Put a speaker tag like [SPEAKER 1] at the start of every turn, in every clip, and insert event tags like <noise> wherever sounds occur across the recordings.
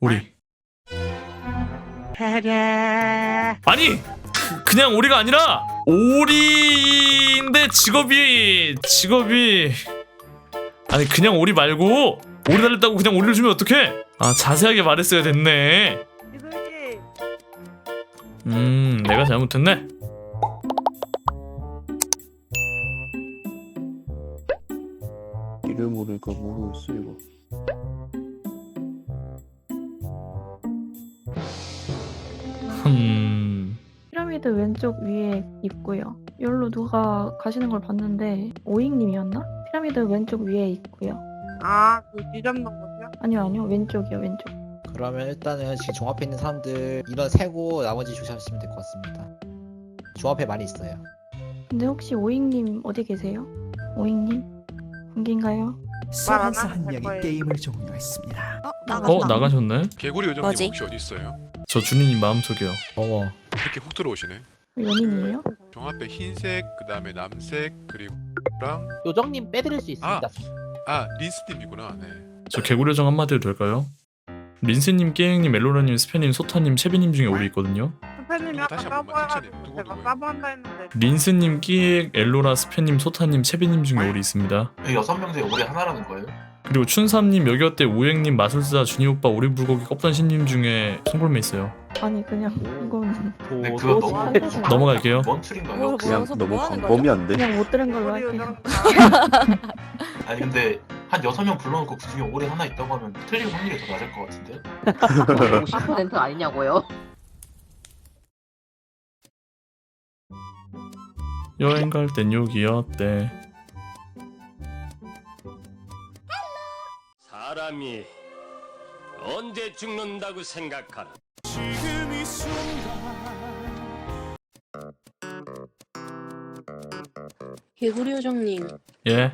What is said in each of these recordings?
[SPEAKER 1] 오리. 아니 그냥 오리가 아니라 오리인데 직업이 직업이 아니 그냥 오리 말고 오리 달렸다고 그냥 오리를 주면 어떡해? 아 자세하게 말했어야 됐네. 음 내가 잘못했네.
[SPEAKER 2] 이름 모르니까 모르겠어 이거
[SPEAKER 1] 음
[SPEAKER 3] 피라미드 왼쪽 위에 있고요. 여기로 누가 가시는 걸 봤는데 오잉님이었나? 피라미드 왼쪽 위에 있고요.
[SPEAKER 4] 아그 뒤잡는 곳이야?
[SPEAKER 3] 아니요 아니요 왼쪽이요 왼쪽.
[SPEAKER 5] 그러면 일단은 지금 종합에 있는 사람들 인원 세고 나머지 조사하시면 될 것 같습니다. 종합에 많이 있어요.
[SPEAKER 3] 근데 혹시 오잉님 어디 계세요? 오잉님 공기인가요?
[SPEAKER 6] 소환사
[SPEAKER 4] 안한할
[SPEAKER 6] 명이. 게임을 종료했습니다.
[SPEAKER 7] 어 나갔다.
[SPEAKER 1] 어 나가셨네?
[SPEAKER 8] 개구리 요정님
[SPEAKER 7] 뭐지?
[SPEAKER 8] 혹시 어디 있어요?
[SPEAKER 1] 저 주민님 마음속이요.
[SPEAKER 5] 어머.
[SPEAKER 8] 이렇게 훅 들어오시네.
[SPEAKER 3] 연인이에요?
[SPEAKER 8] 종합에 흰색, 그 다음에 남색, 그리고 랑
[SPEAKER 5] 요정님 빼드릴 수 있습니다.
[SPEAKER 8] 아 린스님이구나. 네.
[SPEAKER 1] 저 개구려정 한마디 해도 될까요? 린스님, 깨잉님, 멜로라님, 스페님, 소타님, 채비님 중에 오리 있거든요.
[SPEAKER 4] 선생님이
[SPEAKER 8] 누구
[SPEAKER 4] 아까
[SPEAKER 8] 다시 한 번만
[SPEAKER 4] 까부해가지고
[SPEAKER 8] 천천히. 누구,
[SPEAKER 4] 제가
[SPEAKER 8] 누구요?
[SPEAKER 4] 까부한다 했는데
[SPEAKER 1] 린스님, 끼액, 엘로라, 스페님, 소타님, 채비님 중에 오리 있습니다.
[SPEAKER 9] 그 여섯 명 중에 올해 하나라는 거예요?
[SPEAKER 1] 그리고 춘삼님, 여기어때 우행님, 마술사, 준이오빠, 오리불고기, 껍단신님 중에 송골매 있어요.
[SPEAKER 3] 아니 그냥 이건
[SPEAKER 9] 근데 그거 너무
[SPEAKER 1] 넘어갈게요.
[SPEAKER 7] 뭐,
[SPEAKER 2] 그냥 너무
[SPEAKER 7] 뭐 하는
[SPEAKER 2] 광범위
[SPEAKER 7] 거죠?
[SPEAKER 2] 한데
[SPEAKER 3] 그냥 못 들은 걸로 할게요. <laughs>
[SPEAKER 9] 아니 근데 한 여섯 명 불러놓고 그 중에 올해 하나 있다고 하면 틀릴 확률이 더 낮을 것 같은데? <laughs>
[SPEAKER 10] 50% 아니냐고요?
[SPEAKER 1] 여행 갈 땐 여기였대.
[SPEAKER 11] 사람이 언제 죽는다고 생각하나?
[SPEAKER 12] 개구리 요정님,
[SPEAKER 1] 예.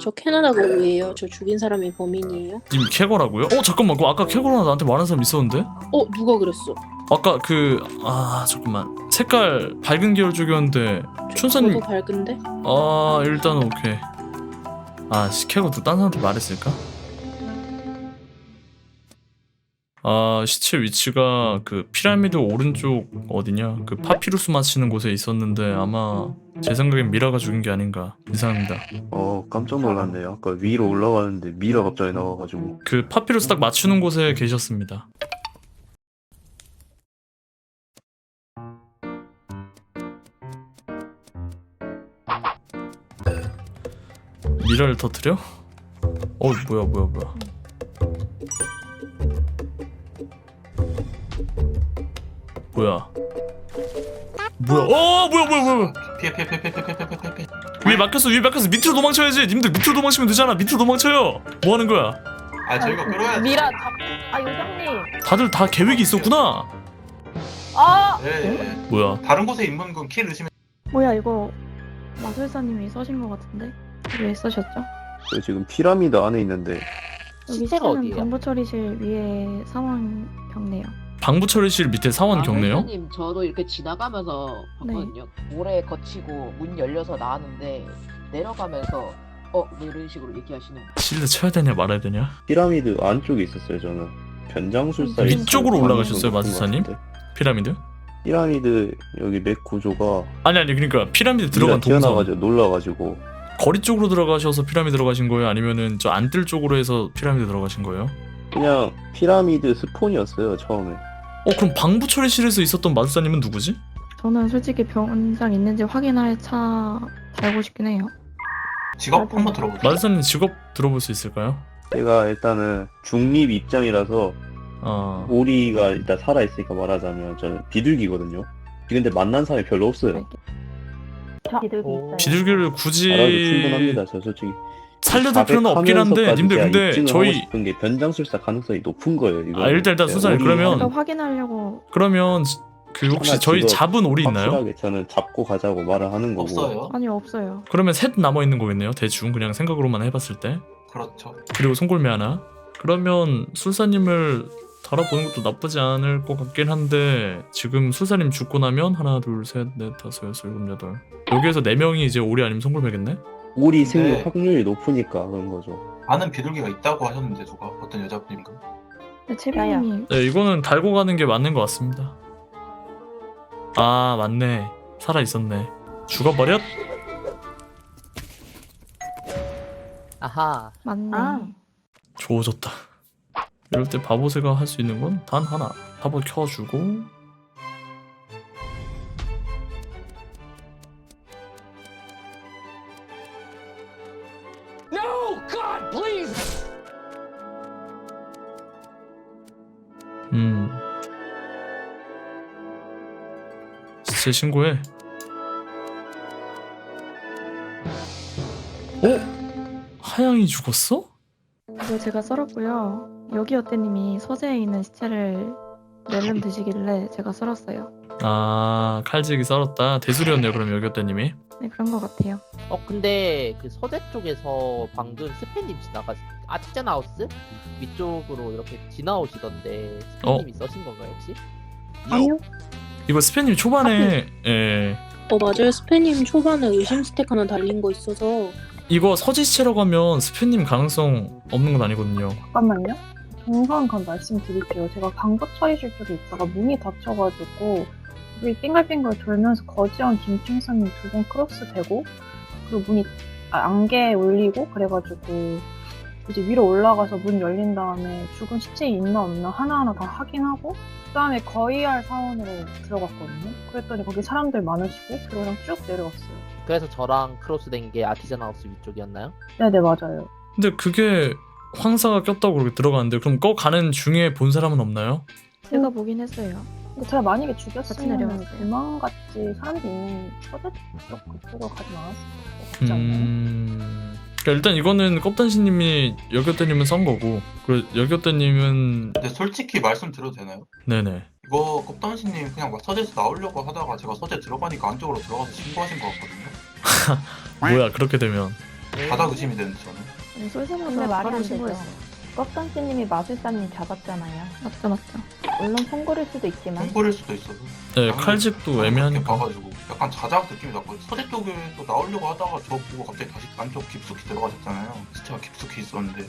[SPEAKER 12] 저 캐나다 거위예요. 저 죽인 사람이 범인이에요.
[SPEAKER 1] 님 캐거라고요? 어 잠깐만, 그 아까 캐거라 나한테 말한 사람 있었는데?
[SPEAKER 12] 어, 누가 그랬어?
[SPEAKER 1] 아까 그 아 잠깐만 색깔 밝은 계열 쪽이었는데 춘사님
[SPEAKER 12] 저도 밝은데?
[SPEAKER 1] 아 일단 오케이 아 시캐고 또딴 사람한테 말했을까? 아 시체 위치가 그 피라미드 오른쪽 어디냐? 그 파피루스 맞히는 곳에 있었는데 아마 제 생각엔 미라가 죽인 게 아닌가 이상합니다.
[SPEAKER 2] 어 깜짝 놀랐네 아까 위로 올라가는데 미라 갑자기 나와가지고.
[SPEAKER 1] 그 파피루스 딱 맞추는 곳에 계셨습니다. 미라를 터뜨려? 어 뭐야 뭐야 뭐야 뭐야? 뭐야? 어 뭐야 뭐야 뭐야
[SPEAKER 9] 피해 피해 피해 피해 피해 피해 피해 피해 피해.
[SPEAKER 1] 위에 막혔어 위에 막혔어. 밑으로 도망쳐야지. 님들 밑으로 도망치면 되잖아. 밑으로 도망쳐요. 뭐 하는 거야?
[SPEAKER 9] 아 저희가 끌어야 돼
[SPEAKER 3] 미라 잡. 아 요정님.
[SPEAKER 1] 다들 다 계획이 있었구나.
[SPEAKER 3] 아!
[SPEAKER 9] 예, 예.
[SPEAKER 1] 뭐야?
[SPEAKER 9] 다른 곳에 인문금 키 넣으시면
[SPEAKER 3] 뭐야 이거 마술사님이 써신 것 같은데? 왜 써셨죠?
[SPEAKER 2] 저 지금 피라미드 안에 있는데.
[SPEAKER 3] 여기
[SPEAKER 5] 시체가
[SPEAKER 3] 시체는
[SPEAKER 5] 어디예요?
[SPEAKER 3] 정보 처리실 위에 상황 경네요.
[SPEAKER 1] 방부 처리실 밑에 사원 경네요?
[SPEAKER 10] 님 저도 이렇게 지나가면서 봤거든요. 모래 거치고 문 열려서 나왔는데 내려가면서 어? 뭐 이런 식으로 얘기하시는 거.
[SPEAKER 1] 실드 쳐야 되냐 말아야 되냐?
[SPEAKER 2] 피라미드 안쪽에 있었어요 저는. 변장술사
[SPEAKER 1] 위쪽으로
[SPEAKER 2] 있었던
[SPEAKER 1] 올라가셨어요,
[SPEAKER 2] 것
[SPEAKER 1] 마술사님? 피라미드?
[SPEAKER 2] 피라미드 여기 맥 구조가
[SPEAKER 1] 아니 아니 그러니까 피라미드 들어간 동선.
[SPEAKER 2] 튀어나가지고 놀라가지고.
[SPEAKER 1] 거리 쪽으로 들어가셔서 피라미드 들어가신 거예요? 아니면은 저 안뜰 쪽으로 해서 피라미드 들어가신 거예요?
[SPEAKER 2] 그냥 피라미드 스폰이었어요 처음에
[SPEAKER 1] 어 그럼 방부 처리실에서 있었던 마술사님은 누구지?
[SPEAKER 3] 저는 솔직히 병장 있는지 확인할 차 달고 싶긴 해요.
[SPEAKER 9] 직업 한번 들어보세요.
[SPEAKER 1] 마술사님 직업 들어볼 수 있을까요?
[SPEAKER 2] 제가 일단은 중립 입장이라서
[SPEAKER 1] 어
[SPEAKER 2] 오리가 일단 살아있으니까 말하자면 저는 비둘기거든요. 근데 만난 사람이 별로 없어요.
[SPEAKER 3] 비둘기
[SPEAKER 5] 오.
[SPEAKER 3] 있어요.
[SPEAKER 1] 비둘기를
[SPEAKER 2] 알아도
[SPEAKER 1] 굳이
[SPEAKER 2] 충분합니다 저 솔직히
[SPEAKER 1] 살려줄 필요는 없긴 한데 님들 근데 저희
[SPEAKER 2] 싶은 게 변장술사 가능성이 높은 거예요 이거
[SPEAKER 1] 아, 일단, 일단 수사님, 그러면-
[SPEAKER 3] 제가 확인하려고.
[SPEAKER 1] 그러면 그 혹시
[SPEAKER 2] 하나
[SPEAKER 1] 저희 잡은 오리 있나요?
[SPEAKER 2] 확실하게 저는 잡고 가자고 말을 하는 거고.
[SPEAKER 9] 없어요.
[SPEAKER 3] 아니 없어요.
[SPEAKER 1] 그러면 셋 남아 있는 거겠네요 대충 그냥 생각으로만 해봤을 때.
[SPEAKER 9] 그렇죠.
[SPEAKER 1] 그리고 송골매 하나. 그러면 술사님을 달아보는 것도 나쁘지 않을 것 같긴 한데 지금 술사님 죽고 나면 하나 둘 셋 넷 다섯 여섯 일곱 여덟. 여기에서 네 명이 이제 오리 아니면 송골매겠네?
[SPEAKER 2] 오리 생길
[SPEAKER 9] 네.
[SPEAKER 2] 확률이 높으니까 그런 거죠
[SPEAKER 9] 아는 비둘기가 있다고 하셨는데 누가 어떤 여자분인가
[SPEAKER 3] 근데 채비님이
[SPEAKER 1] 네, 이거는 달고 가는 게 맞는 것 같습니다. 아, 맞네. 살아 있었네. 죽어버렸?
[SPEAKER 5] 아하.
[SPEAKER 3] 맞네.
[SPEAKER 1] 좋아졌다. 이럴 때 바보새가 할 수 있는 건 단 하나. 바보 켜주고. 시체 신고해. 어? 하양이 죽었어?
[SPEAKER 3] 이거 제가 썰었고요. 여기 어때님이 서재에 있는 시체를 멜름 드시길래 제가 썰었어요.
[SPEAKER 1] 아, 칼직이 썰었다. 대술이었네요, 그럼 여기었대님이.
[SPEAKER 3] 네, 그런 것 같아요.
[SPEAKER 5] 어 근데 그 서재 쪽에서 방금 스페님 지나가 아티전 하우스 위쪽으로 이렇게 지나오시던데 스페님이 써신 건가요 혹시?
[SPEAKER 12] 아니요.
[SPEAKER 1] 이거 스페님 초반에, 예.
[SPEAKER 12] 어 맞아요. 스페님 초반에 의심 스택 하나 달린 거 있어서
[SPEAKER 1] 이거 서지 시체라고 하면 스페님 가능성 없는 건 아니거든요.
[SPEAKER 7] 잠깐만요. 정상한 말씀드릴게요. 제가 방구 처리실 쪽에 있다가 문이 닫혀가지고 우리 빙글빙글 돌면서 거지형 김충선님 두 분 크로스 되고 그리고 문이 아, 안개 올리고 그래가지고 이제 위로 올라가서 문 열린 다음에 죽은 시체 있나 없나 하나하나 다 확인하고 그다음에 거의할 사원으로 들어갔거든요. 그랬더니 거기 사람들 많으시고 그러랑 쭉 내려갔어요.
[SPEAKER 5] 그래서 저랑 크로스 된 게 아티전 하우스 위쪽이었나요?
[SPEAKER 7] 네네 맞아요.
[SPEAKER 1] 근데 그게 황사가 꼈다고 그렇게 들어가는데 그럼 꺼 가는 중에 본 사람은 없나요?
[SPEAKER 3] 제가 보긴 했어요.
[SPEAKER 7] 근데 제가 만약에 죽였으면
[SPEAKER 3] 내려왔어요.
[SPEAKER 7] 도망갔지 사람들이 있는 서재 쪽 그쪽으로 가지 않았을 것 같지 않나요?
[SPEAKER 1] 음. 그러니까 일단 이거는 껍단씨님이 여겼대님은 썬 거고 그리고 여겼대님은
[SPEAKER 9] 근데 솔직히 말씀드려도 되나요?
[SPEAKER 1] 네네.
[SPEAKER 9] 이거 껍단신님 그냥 막 서재에서 나오려고 하다가 제가 서재 들어가니까 안쪽으로 들어가서 신고하신 것 같거든요. <laughs>
[SPEAKER 1] 뭐야 그렇게 되면
[SPEAKER 9] 바닥 의심이 되는데 저는.
[SPEAKER 3] 쏠자마자
[SPEAKER 13] 근데 말이 안 되죠. 껍단씨님이 마술사님 잡았잖아요.
[SPEAKER 3] 맞죠, 맞죠.
[SPEAKER 13] 물론 송골일 수도 있지만
[SPEAKER 9] 홍보일 수도 있어서.
[SPEAKER 1] 네 칼집도 애매하니까
[SPEAKER 9] 봐가지고 약간 자작 느낌이 났거든요. 서재 쪽에 또 나오려고 하다가 저 보고 갑자기 다시 안쪽 깊숙이 들어가셨잖아요. 시체가 깊숙이 있었는데.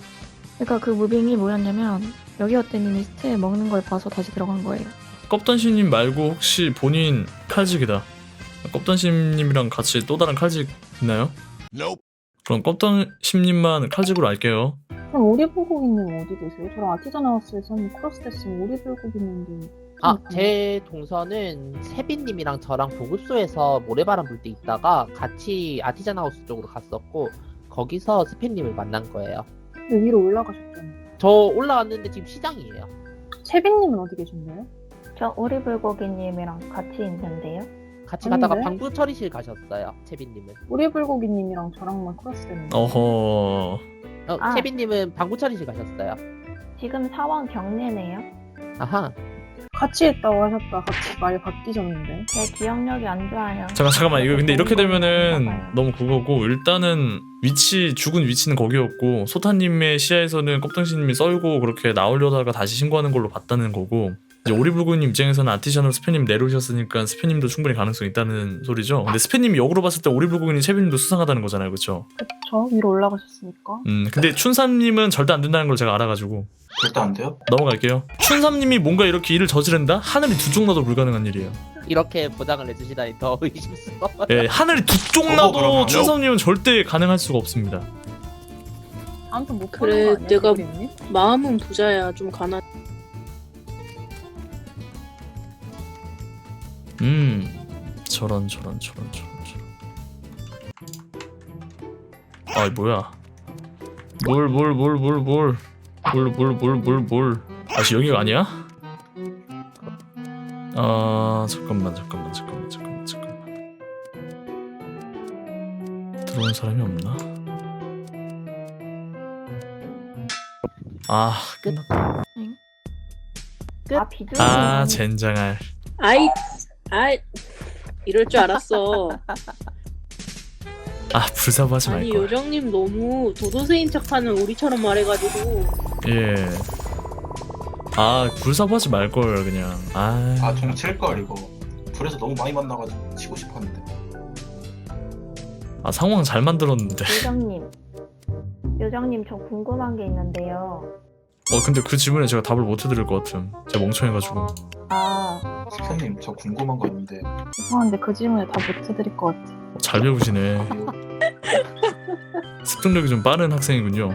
[SPEAKER 3] 그러니까 그 무빙이 뭐였냐면 여기 어때님이 시체 먹는 걸 봐서 다시 들어간 거예요.
[SPEAKER 1] 껍단씨님 말고 혹시 본인 칼직이다. 껍단씨님이랑 같이 또 다른 칼직 있나요?
[SPEAKER 8] Nope.
[SPEAKER 1] 그럼 껍단씨님만 칼직으로 알게요.
[SPEAKER 7] 그럼 오리불고기님 어디 계세요? 저랑 아티전 하우스에서 크로스 됐으면 오리불고기님도
[SPEAKER 5] 아, 제 동선은 세빈님이랑 저랑 보급소에서 모래바람 불 때 있다가 같이 아티전 하우스 쪽으로 갔었고 거기서 스페님을 만난 거예요.
[SPEAKER 7] 근데 위로 올라가셨잖아요.
[SPEAKER 5] 저 올라왔는데 지금 시장이에요.
[SPEAKER 7] 채빈님은 어디 계신가요?
[SPEAKER 13] 저 오리불고기님이랑 같이 있는데요.
[SPEAKER 5] 같이 가다가
[SPEAKER 7] 아닌데?
[SPEAKER 5] 방구 처리실 가셨어요. 채빈님은.
[SPEAKER 7] 오리불고기님이랑 저랑만 크로스 됐는데
[SPEAKER 1] 어허.
[SPEAKER 5] 어,
[SPEAKER 13] 아.
[SPEAKER 5] 채빈님은 방구 처리실 가셨어요.
[SPEAKER 13] 지금 사원 경례네요.
[SPEAKER 5] 아하.
[SPEAKER 7] 같이 있다고 하셨다 같이 말 바뀌셨는데
[SPEAKER 13] 제 기억력이 안 좋아요.
[SPEAKER 1] 잠깐 잠깐만 이거 근데 이렇게 되면은. 너무 그거고 일단은 위치 죽은 위치는 거기였고 소타님의 시야에서는 껍등씨님이 썰고 그렇게 나오려다가 다시 신고하는 걸로 봤다는 거고 이제 오리불구님 입장에서는 아티션으로 스페님 내려오셨으니까 스페님도 충분히 가능성이 있다는 소리죠. 근데 스페님이 역으로 봤을 때 오리불구님 채빈님도 수상하다는 거잖아요, 그렇죠?
[SPEAKER 7] 그쵸 위로 올라가셨으니까
[SPEAKER 1] 음 근데 춘삼님은 절대 안 된다는 걸 제가 알아가지고
[SPEAKER 9] 절대 안 돼요?
[SPEAKER 1] 넘어갈게요. 춘삼님이 뭔가 이렇게 일을 저지른다? 하늘이 두 쪽 나도 불가능한 일이에요.
[SPEAKER 5] 이렇게 보장을 해주시다니 더 <laughs> 의심스러워.
[SPEAKER 1] 예, 하늘이 두 쪽
[SPEAKER 9] 저거
[SPEAKER 1] 나도
[SPEAKER 9] 그러면
[SPEAKER 1] 춘삼님은 절대 가능할 수가 없습니다.
[SPEAKER 7] 아무튼 못
[SPEAKER 12] 그래,
[SPEAKER 7] 거 아니야
[SPEAKER 12] 내가-? 마음은 부자야 좀 가난.
[SPEAKER 1] 음 저런 저런 저런 저런 저런. 아이 뭐야? 뭘 뭘 뭘 뭘 뭘? 뭘 뭘 뭘 뭘뭘? 아씨 여기가 아니야? 아 잠깐만 잠깐만 잠깐만 잠깐만 잠깐만. 들어온 사람이 없나? 아 끝났다.
[SPEAKER 13] 아.
[SPEAKER 1] 아 젠장할.
[SPEAKER 12] 아이, 아이, 이럴 줄 알았어.
[SPEAKER 1] 아 불사부하지
[SPEAKER 12] 아니
[SPEAKER 1] 말걸
[SPEAKER 12] 요정님 너무 도도새인 척하는 우리처럼 말해가지고
[SPEAKER 1] 예. 아, 불사부하지 말걸, 그냥. 아.
[SPEAKER 9] 아 종칠걸 이거. 불에서 너무 많이 만나가지고 치고 싶었는데.
[SPEAKER 1] 아, 상황 잘 만들었는데.
[SPEAKER 13] 요정님. 요정님 저 궁금한 게 있는데요.
[SPEAKER 1] 어 근데 그 질문에 제가 답을 못 해드릴 것 같음 제가 멍청해가지고.
[SPEAKER 13] 아,
[SPEAKER 9] 스페님 저 궁금한 거 있는데.
[SPEAKER 7] 죄송한데 그 질문에 다 못 해드릴 것 같아.
[SPEAKER 1] 어, 잘 배우시네. <laughs> 습득력이 좀 빠른 학생이군요